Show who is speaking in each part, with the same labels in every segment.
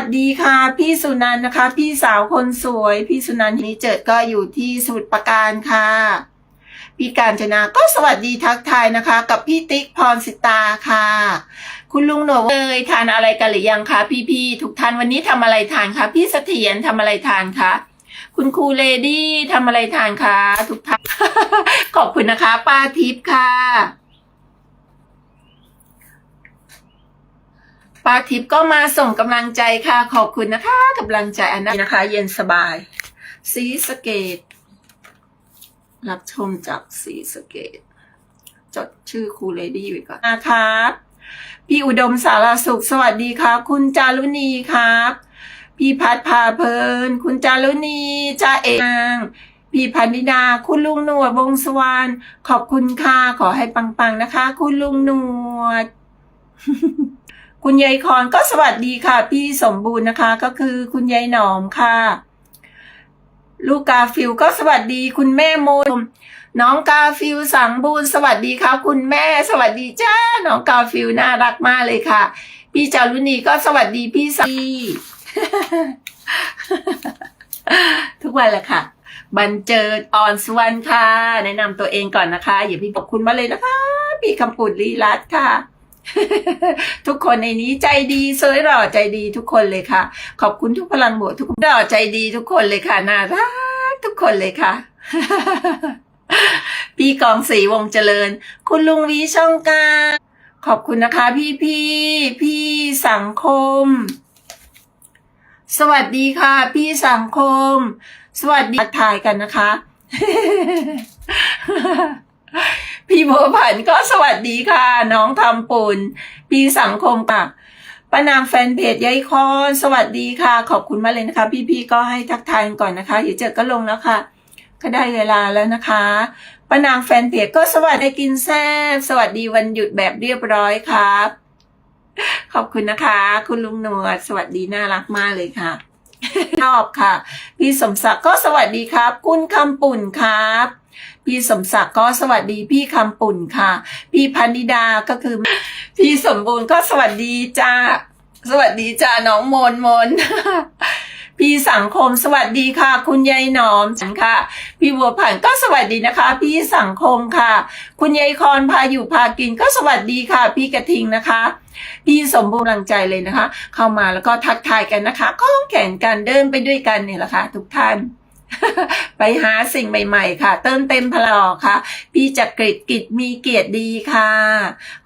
Speaker 1: สดีค่ะ พี่สุนันนะคะ พี่สาวคนสวย พี่สุนันท์นี้เจิดก็อยู่ที่สมุทรปราการค่ะ พี่การจนาก็สวัสดีทักทายนะคะ กับพี่ติ๊กพรสิตาค่ะ คุณลุงหนวเอยทานอะไรกันหรือยังคะพี่ๆทุกท่านวันนี้ทำอะไรทานคะพี่เสถียรทำอะไรทานคะคุณครูเลดี้ทำอะไรทานคะทุกท่านขอบคุณนะคะ ป้าทิพย์ค่ะ ป้าทิพย์ก็มาส่งกำลังใจค่ะ ขอบคุณนะคะกำลังใจอันนั้นะคะ เย็นสบายสีสเกต รับชมจากสีสเกต จดชื่อครูเลดี้ไว้ก่อนนะครับพี่อุดมสารสุขสวัสดีครับ คุณจารุณีครับ พี่พัดพาเพลิน คุณจารุณีจ้าเองพี่พันธิดา คุณลุงหนวดวงสวรรณขอบคุณค่ะ ขอให้ปังๆนะคะ คุณลุงหนวด คุณยายคอนก็สวัสดีค่ะ พี่สมบูรณ์นะคะ ก็คือคุณยายหนอมค่ะ ลูกกาฟิลก็สวัสดีคุณแม่โมนน้องกาฟิลสังบูรณ์สวัสดีครับคุณแม่ สวัสดีจ้าน้องกาฟิลน่ารักมากเลยค่ะ พี่จารุณีก็สวัสดีพี่สังทุกวันแหละค่ะ บันเจิดอ่อนสุวรรณค่ะ แนะนำตัวเองก่อนนะคะ อย่าพี่ขอบคุณมาเลยนะคะ พี่คำปุ่นลีรัตค่ะ ทุกคนในนี้ใจดีสวยหล่อใจดีทุกคนเลยค่ะ ขอบคุณทุกพลังบวกทุกคนหล่อใจดีทุกคนเลยค่ะน่ารักทุกคนเลยค่ะพี่กองศรีวงเจริญ คุณลุงวีช่องกาขอบคุณนะคะ พี่พี่พี่สังคม สวัสดีค่ะ พี่สังคม สวัสดีทักทายกันนะคะ พี่บัวผันก็สวัสดีค่ะ น้องคำปุ่นพี่สังคมค่ะป้านางแฟนเพจยายคอนสวัสดีค่ะ ขอบคุณมากเลยนะคะ พี่ๆก็ให้ทักทายก่อนนะคะ เดี๋ยวเจอก็ลงแล้วค่ะ ก็ได้เวลาแล้วนะคะป้านางแฟนเพจก็สวัสดีกินแซ่บสวัสดีวันหยุดแบบเรียบร้อยครับ ขอบคุณนะคะ คุณลุงหนวด สวัสดีน่ารักมากเลยค่ะ ชอบค่ะ พี่สมศักดิ์ก็สวัสดีครับ คุณคำปุ่นครับ พี่สมศักดิ์ก็สวัสดีพี่คำปุ่นค่ะ พี่พันนิดาก็คือ พี่สมบูรณ์ก็สวัสดีจ้าสวัสดีจ้าน้องมนมนพี่สังคมสวัสดีค่ะ คุณยายหนอมฉันค่ะ พี่บัวผันก็สวัสดีนะคะ พี่สังคมค่ะ คุณยายคอนพาอยู่พากินก็สวัสดีค่ะ พี่กระทิงนะคะ พี่สมบูรณ์ลังใจเลยนะคะ เข้ามาแล้วก็ทักทายกันนะคะข้องแข่งกันเดินไปด้วยกันเนี่ยแหละค่ะทุกท่าน ไปหาสิ่งใหม่ ๆ ค่ะ เติมเต็มพลังค่ะ พี่จักริดกิจมีเกียรติดีค่ะ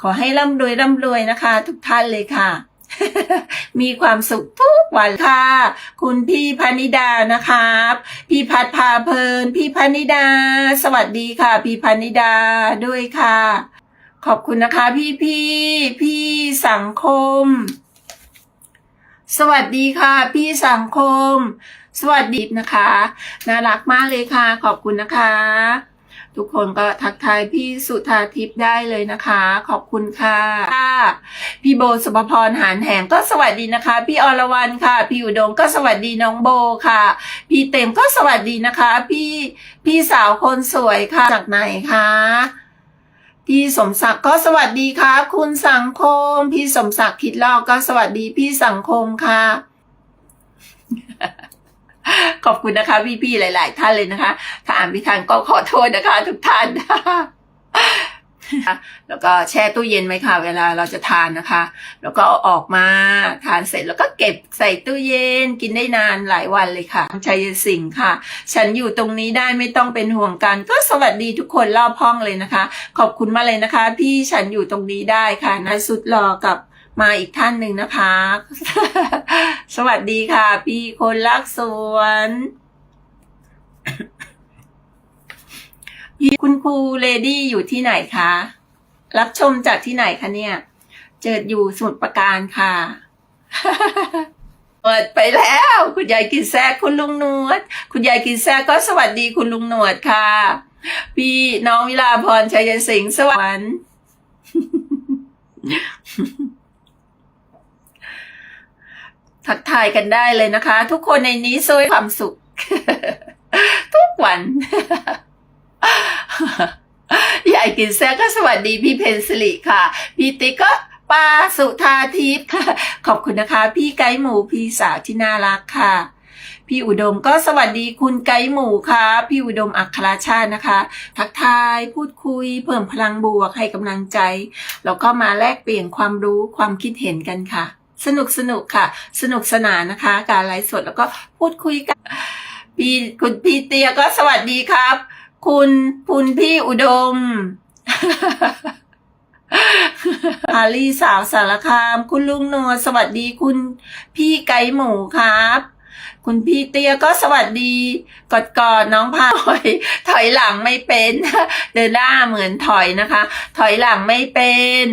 Speaker 1: ขอให้ร่ำรวยร่ำรวยนะคะ ทุกท่านเลยค่ะมีความสุขทุกวันค่ะ คุณพี่พนิดานะครับ พี่พัดพาเพลิน พี่พนิดา สวัสดีค่ะ พี่พนิดาด้วยค่ะ ขอบคุณนะคะ พี่พี่พี่สังคม สวัสดีค่ะ พี่สังคม สวัสดีนะคะ น่ารักมากเลยค่ะ ขอบคุณนะคะ ทุกคนก็ทักทายพี่สุธาทิพย์ได้เลยนะคะ ขอบคุณค่ะพี่โบสุภพรหานแหงก็สวัสดีนะคะ พี่อรวรรณค่ะ พี่อุดมก็สวัสดีน้องโบค่ะ พี่เต็มก็สวัสดีนะคะ พี่พี่สาวคนสวยค่ะจากไหนคะ พี่สมศักดิ์ก็สวัสดีครับ คุณสังคม พี่สมศักดิ์คิดลอกก็สวัสดีพี่สังคมค่ะ ขอบคุณนะคะพี่ๆหลาย ๆ ท่านเลยนะคะถ้าอ่านไม่ทันก็ขอโทษนะคะ ทุกท่าน แล้วก็แช่ตู้เย็นไว้ค่ะเวลาเราจะทานนะคะ แล้วก็เอาออกมาทานเสร็จแล้วก็เก็บใส่ตู้เย็นกินได้นานหลายวันเลยค่ะชัยสิงห์ค่ะ ฉันอยู่ตรงนี้ได้ไม่ต้องเป็นห่วงกัน ก็สวัสดีทุกคนรอบห้องเลยนะคะ ขอบคุณมากเลยนะคะ พี่ฉันอยู่ตรงนี้ได้ค่ะนะสุดรอกับมาอีกท่านหนึ่งนะคะ สวัสดีค่ะ พี่คนรักสวน คุณครูเลดี้อยู่ที่ไหนคะ รับชมจากที่ไหนคะเนี่ย เจิดอยู่สมุทรปราการค่ะ เปิดไปแล้ว คุณยายกินแซกคุณลุงหนวด คุณยายกินแซกก็สวัสดีคุณลุงหนวดค่ะ พี่น้องวิลาพรชัยสิงห์สวรรค์ทักทายกันได้เลยนะคะ ทุกคนในนี้ซวยความสุข ทุกวัน ยายกินแซ่ก็สวัสดีพี่เพนสิริค่ะ พี่ติ๊กก็ปาสุธาทิพย์ค่ะ ขอบคุณนะคะ พี่ไก่หมูพี่สาวที่น่ารักค่ะ พี่อุดมก็สวัสดีคุณไก่หมูค่ะ พี่อุดมอัคราชาตินะคะ ทักทายพูดคุย เพิ่มพลังบวกให้กำลังใจ แล้วก็มาแลกเปลี่ยนความรู้ความคิดเห็นกันค่ะ สนุกสนุกค่ะ สนุกสนานนะคะ การไลฟ์สดแล้วก็พูดคุยกันพี่คุณพี่เตียก็สวัสดีครับ คุณคุณพี่อุดมฮารี่สาวสารคาม คุณลุงนวลสวัสดีคุณพี่ไก่หมูครับ คุณพี่เตี้ยก็สวัสดี กอดกอดน้องพาถอย ถอยหลังไม่เป็น เดินหน้าเหมือนถอยนะคะ ถอยหลังไม่เป็น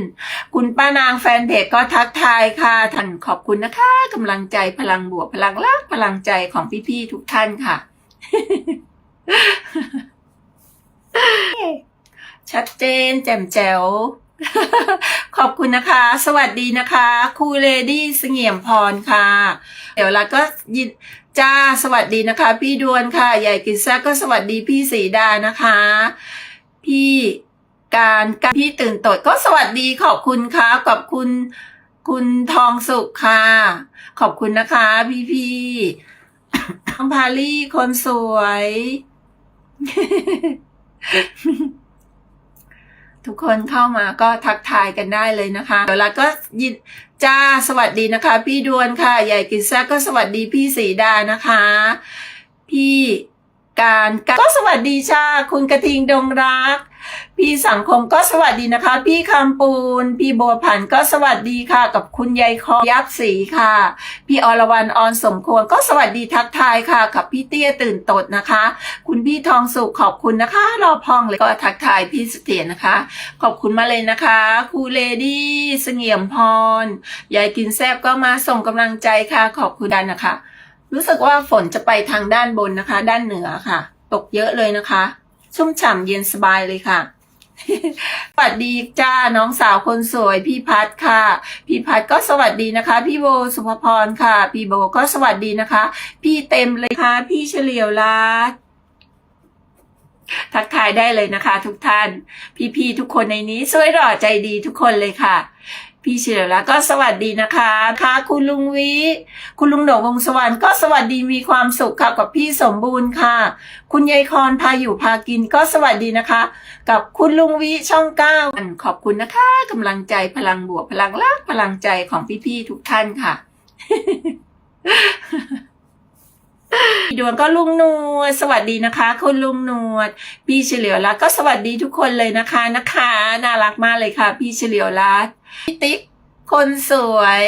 Speaker 1: คุณป้านางแฟนเพจก็ทักทายค่ะท่านขอบคุณนะคะกำลังใจพลังบวกพลังรักพลังใจของพี่ๆทุกท่านค่ะ ชัดเจนแจ่มแจ๋ว ขอบคุณนะคะ สวัสดีนะคะครูเลดี้เสงี่ยมพรค่ะ เดี๋ยวเราก็ยินจ้าสวัสดีนะคะ พี่ดวนค่ะ ใหญ่กิจแซก็สวัสดีพี่สีดานะคะ พี่การการพี่ตื่นตดก็สวัสดีขอบคุณค่ะขอบคุณคุณทองสุขค่ะ ขอบคุณนะคะ พี่พี่ๆน้องพาลี่คนสวย ทุกคนเข้ามาก็ทักทายกันได้เลยนะคะ เดี๋ยวเราก็ยินจ้าสวัสดีนะคะ พี่ดวนค่ะ ใหญ่กิจแซกก็สวัสดีพี่สีดานะคะ พี่การก็สวัสดีจ้าคุณกระทิงดงรัก พี่สังคมก็สวัสดีนะคะ พี่คำปูน พี่บัวผันก็สวัสดีค่ะ กับคุณยายคอยักษ์ศรีค่ะ พี่อรวรรณออนสมควรก็สวัสดีทักทายค่ะ กับพี่เตี้ยตื่นตดนะคะ คุณพี่ทองสุขขอบคุณนะคะรอพองเลยก็ทักทายพี่เสถียรนะคะ ขอบคุณมาเลยนะคะครูเลดี้เสงี่ยมพรยายกินแซบก็มาส่งกำลังใจค่ะ ขอบคุณดันนะคะ รู้สึกว่าฝนจะไปทางด้านบนนะคะ ด้านเหนือค่ะ ตกเยอะเลยนะคะ ชุ่มฉ่ำเย็นสบายเลยค่ะสวัสดีจ้าน้องสาวคนสวยพี่พัดค่ะ พี่พัดก็สวัสดีนะคะ พี่โบสุภพรค่ะ พี่โบก็สวัสดีนะคะ พี่เต็มเลยค่ะ พี่เฉลียวรัตทักทายได้เลยนะคะ ทุกท่าน พี่ๆทุกคนในนี้สวยหล่อใจดีทุกคนเลยค่ะ พี่เฉลียวรัตน์ก็สวัสดีนะคะค่ะคุณลุงวิ คุณลุงโหนงวงศ์สวรรค์ก็สวัสดีมีความสุขค่ะกับพี่สมบูรณ์ค่ะ คุณยายคอนพาอยู่พากินก็สวัสดีนะคะ กับคุณลุงวิช่องเก้าขอบคุณนะคะกำลังใจพลังบวกพลังรักพลังใจของพี่ๆทุกท่านค่ะ ดวงก็ลุงนวดสวัสดีนะคะ คุณลุงนวด พี่เฉลียวรัตก็สวัสดีทุกคนเลยนะคะนะคะ น่ารักมากเลยค่ะ พี่เฉลียวรัตพี่ติ๊กคนสวย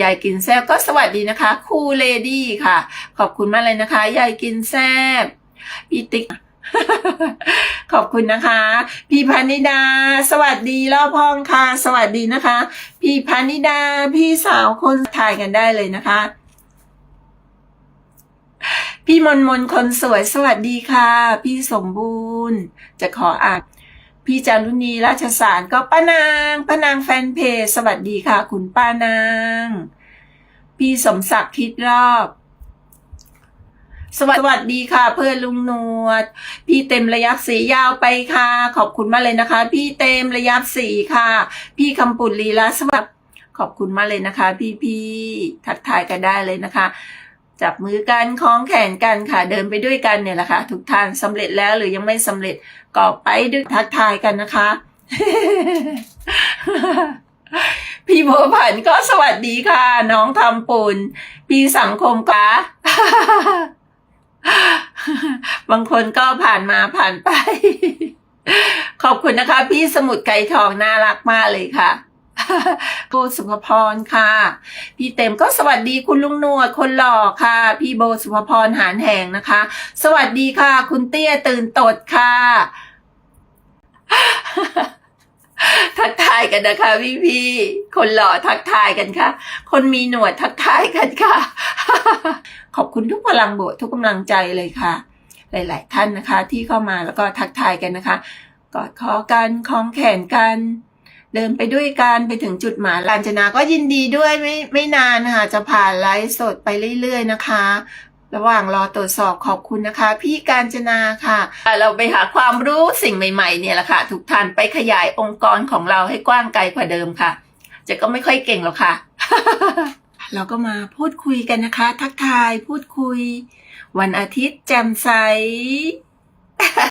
Speaker 1: ยายกินแซบก็สวัสดีนะคะครูเลดี้ค่ะ ขอบคุณมากเลยนะคะยายกินแซบพี่ติ๊กขอบคุณนะคะ พี่พานิดา สวัสดีรอบห้องค่ะ สวัสดีนะคะ พี่พานิดา พี่สาวคนถ่ายกันได้เลยนะคะ พี่มนมนคนสวยสวัสดีค่ะ พี่สมบูรณ์ จะขออ่านพี่จารุณีราชสารก็ป้านางป้านางแฟนเพจสวัสดีค่ะ คุณป้านาง พี่สมศักดิ์คิดรอบสวัสสวัสดีค่ะ เพื่อนลุงนวด พี่เต็มระยับสียาวไปค่ะ ขอบคุณมากเลยนะคะ พี่เต็มระยับสีค่ะ พี่คำปุ่นลีลาสวัสดขอบคุณมากเลยนะคะ พี่พี่ๆทักทายกันได้เลยนะคะ จับมือกันคล้องแขนกันค่ะ เดินไปด้วยกันเนี่ยแหละค่ะ ทุกท่านสำเร็จแล้วหรือยังไม่สำเร็จก็ไปด้วยทักทายกันนะคะ พี่โบผันก็สวัสดีค่ะ น้องทำปุนพี่สังคมกะบางคนก็ผ่านมาผ่านไป ขอบคุณนะคะ พี่สมุดไก่ทองน่ารักมากเลยค่ะ โบสุภพรค่ะ พี่เต็มก็สวัสดีคุณลุงหนวดคนหล่อค่ะ พี่โบสุภพรหานแหงนะคะ สวัสดีค่ะ คุณเตี้ยตื่นตดค่ะทักทายกันนะคะพี่พี่ๆคนหล่อทักทายกันค่ะ คนมีหนวดทักทายกันค่ะ ขอบคุณทุกพลังบวกทุกกำลังใจเลยค่ะ หลาย ๆ ท่านนะคะ ที่เข้ามาแล้วก็ทักทายกันนะคะ กอดคอกันคล้องแขนกัน เดินไปด้วยกันไปถึงจุดหมายลานจนาก็ยินดีด้วยไม่ไม่นานนะคะจะผ่านไลฟ์สดไปเรื่อย ๆ นะคะ ระหว่างรอตรวจสอบขอบคุณนะคะ พี่การจนาค่ะ เราไปหาความรู้สิ่งใหม่ๆเนี่ยแหละค่ะทุกท่านไปขยายองค์กรของเราให้กว้างไกลกว่าเดิมค่ะจะก็ไม่ค่อยเก่งหรอกค่ะ เราก็มาพูดคุยกันนะคะ ทักทายพูดคุย วันอาทิตย์แจ่มใส